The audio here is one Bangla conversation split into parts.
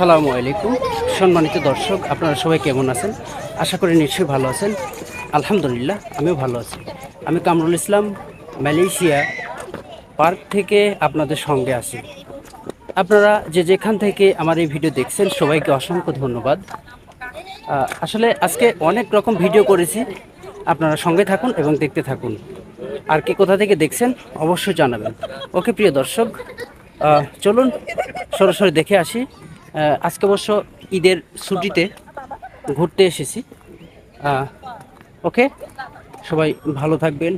আসসালামু আলাইকুম। সম্মানিত দর্শক, আপনারা সবাই কেমন আছেন? আশা করি নিশ্চয়ই ভালো আছেন। আলহামদুলিল্লাহ, আমিও ভালো আছি। আমি কামরুল ইসলাম, মালয়েশিয়া পার্ক থেকে আপনাদের সঙ্গে আছি। আপনারা যে যেখান থেকে আমার এই ভিডিও দেখছেন, সবাইকে অসংখ্য ধন্যবাদ। আসলে আজকে অনেক রকম ভিডিও করেছি। আপনারা সঙ্গে থাকুন এবং দেখতে থাকুন। আর কি কোথা থেকে দেখছেন, অবশ্যই জানাবেন। ওকে, প্রিয় দর্শক চলুন সরাসরি দেখে আসি। আজকে অবশ্য ঈদের ছুটিতে ঘুরতে এসেছি। ওকে? সবাই ভালো থাকবেন,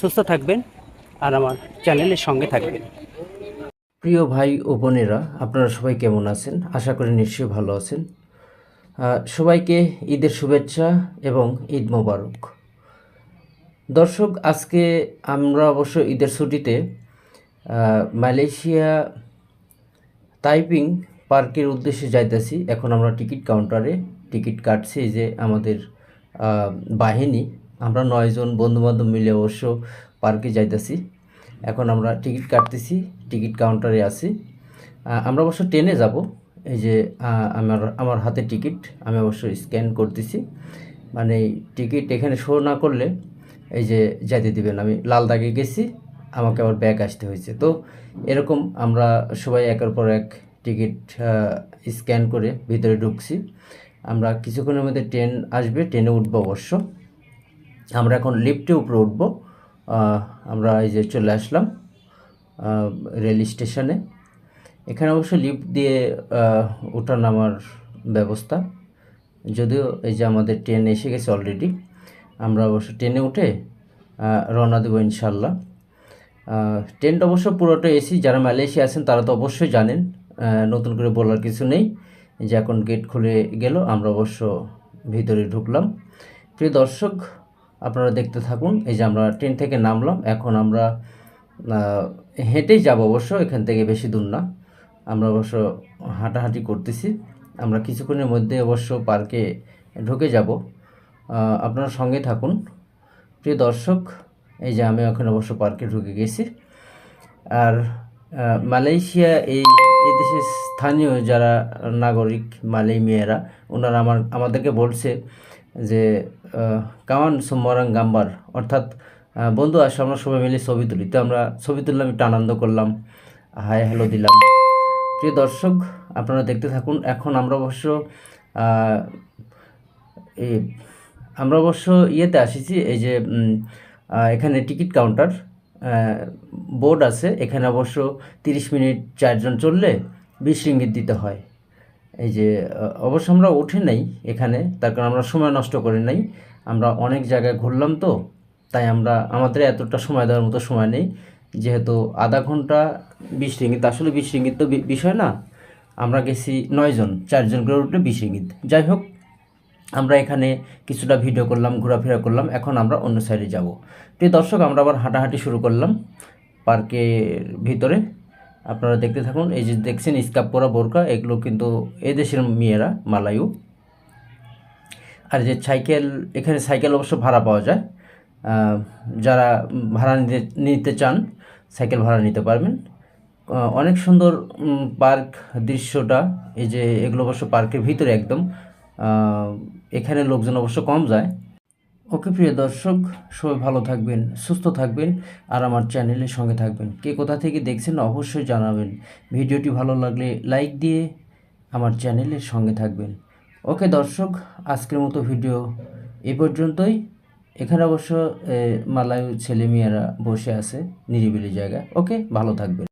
সুস্থ থাকবেন, আর আমার চ্যানেলের সঙ্গে থাকবেন। প্রিয় ভাই ও বোনেরা, আপনারা সবাই কেমন আছেন? আশা করি নিশ্চয়ই ভালো আছেন। সবাইকে ঈদের শুভেচ্ছা এবং ঈদ মোবারক। দর্শক, আজকে আমরা অবশ্য ঈদের ছুটিতে মালয়েশিয়া টাইপিং পার্কের উদ্দেশ্যে যাইতেছি। এখন আমরা টিকিট কাউন্টারে টিকিট কাটছি যে আমাদের বাহিনী। আমরা নয়জন বন্ধুবান্ধব মিলে অবশ্য পার্কে যাইতেছি। এখন আমরা টিকিট কাটতেছি, টিকিট কাউন্টারে আছি। আমরা অবশ্য ট্রেনে যাব। এই যে আমার আমার হাতে টিকিট, আমি অবশ্য স্ক্যান করতেছি। মানে টিকিট এখানে শো না করলে এই যে যাইতে দিবেন আমি লাল দাগে গেছি, আমাকে আবার ব্যাগ আসতে হয়েছে। তো এরকম আমরা সবাই একের পর এক টিকিট স্ক্যান করে ভিতরে ঢুকছি। আমরা কিছুক্ষণের মধ্যে ট্রেন আসবে, ট্রেনে উঠবো অবশ্য। আমরা এখন লিফটে উপরে উঠবো। আমরা এই যে চলে আসলাম রেল স্টেশনে। এখানে অবশ্য লিফট দিয়ে ওঠা নামার ব্যবস্থা। যদিও এই যে আমাদের ট্রেন এসে গেছে অলরেডি, আমরা অবশ্য ট্রেনে উঠে রওনা দেবো ইনশাল্লাহ ট্রেনটা অবশ্য পুরোটা এসি, যারা মালয়েশিয়া আছেন তারা তো অবশ্যই জানেন। নতুন করে বলার কিছু নেই। যে এখন গেট খুলে গেল, আমরা অবশ্য ভিতরে ঢুকলাম। প্রিয় দর্শক, আপনারা দেখতে থাকুন, এই যে আমরা ট্রেন থেকে নামলাম, এখন আমরা হেঁটেই যাব অবশ্য, এখান থেকে বেশি দূর না। আমরা অবশ্য হাঁটাহাঁটি করতেছি। আমরা কিছুক্ষণের মধ্যে অবশ্য পার্কে ঢুকে যাব। আপনারা সঙ্গে থাকুন। প্রিয় দর্শক, এই যে আমি এখন অবশ্য পার্কে ঢুকে গেছি। আর মালয়েশিয়া এই এই দেশের স্থানীয় যারা নাগরিক মালয় মেয়েরা, ওনারা আমার, আমাদেরকে বলছে যে কামান সোমরাং গাম্বার। অর্থাৎ বন্ধু, আসো, আমরা সবাই মিলে ছবি তুলি। তো আমরা ছবি তুললাম, একটু আনন্দ করলাম, হাই হ্যালো দিলাম। প্রিয় দর্শক, আপনারা দেখতে থাকুন, এখন আমরা অবশ্য আমরা অবশ্য ইয়েতে আসিছি, এই যে এখানে টিকিট কাউন্টার। বোর্ড আছে, এখানে অবশ্য তিরিশ মিনিট চারজন চললে বিশ রিঙ্গিত দিতে হয়। এই যে অবশ্য আমরা উঠে নাই এখানে, তার কারণ আমরা সময় নষ্ট করি নাই। আমরা অনেক জায়গায় ঘুরলাম তো, তাই আমরা, আমাদের এতটা সময় দেওয়ার মতো সময় নেই। যেহেতু আধা ঘণ্টা বিশ রিঙ্গিত, আসলে বিশ রিঙ্গিত তো বিষয় না। আমরা গেছি নয়জন, চারজন করে উঠলে বিশ রিঙ্গিত। যাই হোক আমরা এখানে কিছুটা ভিডিও করলাম, ঘোরাফেরা করলাম, এখন আমরা অন্য সাইডে যাব। প্রিয় দর্শক, আমরা আবার হাঁটাহাঁটি শুরু করলাম পার্কের ভিতরে। আপনারা দেখতে থাকুন, এই যে দেখছেন স্কাপ পরা বোরকা, এগুলো কিন্তু এদেশের মেয়েরা মালায়ু। আর যে সাইকেল, এখানে সাইকেল অবশ্য ভাড়া পাওয়া যায়। যারা ভাড়া নিতে নিতে চান, সাইকেল ভাড়া নিতে পারবেন। অনেক সুন্দর পার্ক দৃশ্যটা, এই যে এগুলো অবশ্য পার্কের ভিতরে একদম। এখানে লোকজন অবশ্য কম যায়। ওকে প্রিয় দর্শক, সবাই ভালো থাকবেন, সুস্থ থাকবেন, আর আমার চ্যানেলের সঙ্গে থাকবেন। কে কোথা থেকে দেখছেন অবশ্যই জানাবেন। ভিডিওটি ভালো লাগলে লাইক দিয়ে আমার চ্যানেলের সঙ্গে থাকবেন। ওকে দর্শক, আজকের মতো ভিডিও এ পর্যন্তই। এখানে অবশ্য মালায়ু ছেলেমেয়েরা বসে আছে, নিরিবিলি জায়গা ওকে, ভালো থাকবেন।